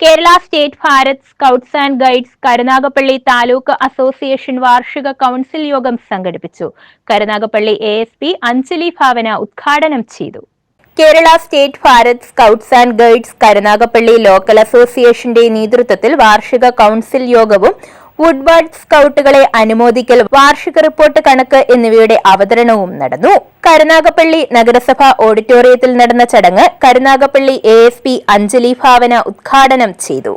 Kerala state Bharat scouts and guides Karunagappally taluk association വാർഷിക council യോഗം സംഘടിപ്പിച്ചു. Karunagappally A S P Anjali Bhavana ഉദ്ഘാടനം ചെയ്തു. Kerala state Bharat scouts and guides Karunagappally local അസോസിയേഷന്റെ നേതൃത്വത്തിൽ വാർഷിക കൗൺസിൽ യോഗവും വുഡ്ബാർഡ് സ്കൗട്ടുകളെ അനുമോദിക്കൽ വാർഷിക റിപ്പോർട്ട് കണക്ക് എന്നിവയുടെ അവതരണവും നടന്നു. കരുനാഗപ്പള്ളി നഗരസഭ ഓഡിറ്റോറിയത്തിൽ നടന്ന ചടങ്ങ് Karunagappally A S P Anjali Bhavana ഉദ്ഘാടനം ചെയ്തു.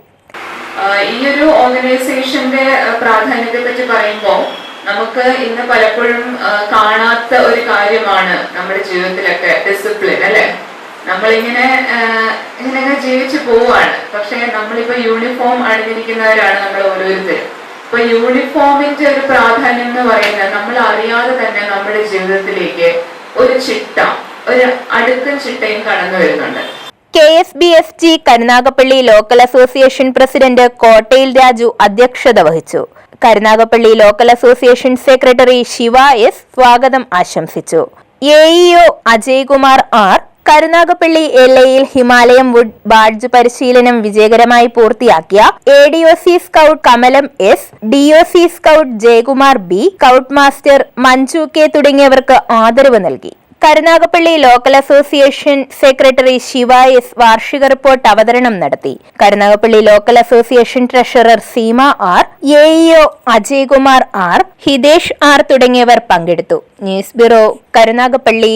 ഈ ഓർഗനൈസേഷന്റെ പ്രാധാന്യത്തെ പറ്റി പറയുമ്പോൾ നമുക്ക് ഇന്ന് പലപ്പോഴും കാണാത്ത ഒരു കാര്യമാണ് നമ്മുടെ ജീവിതത്തിലൊക്കെ ഡിസിപ്ലിൻ അല്ലെ? നമ്മളിങ്ങനെ ഇങ്ങനെയൊക്കെ ഇങ്ങനെ ജീവിച്ചു പോവാണ്. പക്ഷെ നമ്മളിപ്പോ യൂണിഫോം അണിഞ്ഞിരിക്കുന്നവരാണ് നമ്മൾ ഓരോരുത്തരും ഇപ്പൊ യൂണിഫോമിന്റെ ഒരു പ്രാധാന്യം എന്ന് പറയുന്നത് നമ്മൾ അറിയാതെ തന്നെ നമ്മുടെ ജീവിതത്തിലേക്ക് ഒരു ചിട്ട ഒരു അടുക്കും ചിട്ടയും കടന്നു വരുന്നുണ്ട്. K S B S G Karunagappally local association president Kottayil Raju അധ്യക്ഷത വഹിച്ചു. Karunagappally local association secretary Shiva S സ്വാഗതം ആശംസിച്ചു. AEO EO Ajaykumar R Karunagappally എല്ലയിൽ Himalayam wood badge പരിശീലനം വിജയകരമായി പൂർത്തിയാക്കിയ A D O C scout Kamalam S D O C scout Jayakumar B scout master Manju K തുടങ്ങിയവർക്ക് ആദരവ് നൽകി. Karunagappally local association secretary Shiva S വാർഷിക report അവതരണം നടത്തി. Karunagappally local association treasurer Seema R A EO Ajaykumar R Hitesh R തുടങ്ങിയവർ പങ്കെടുത്തു. News bureau Karunagappally.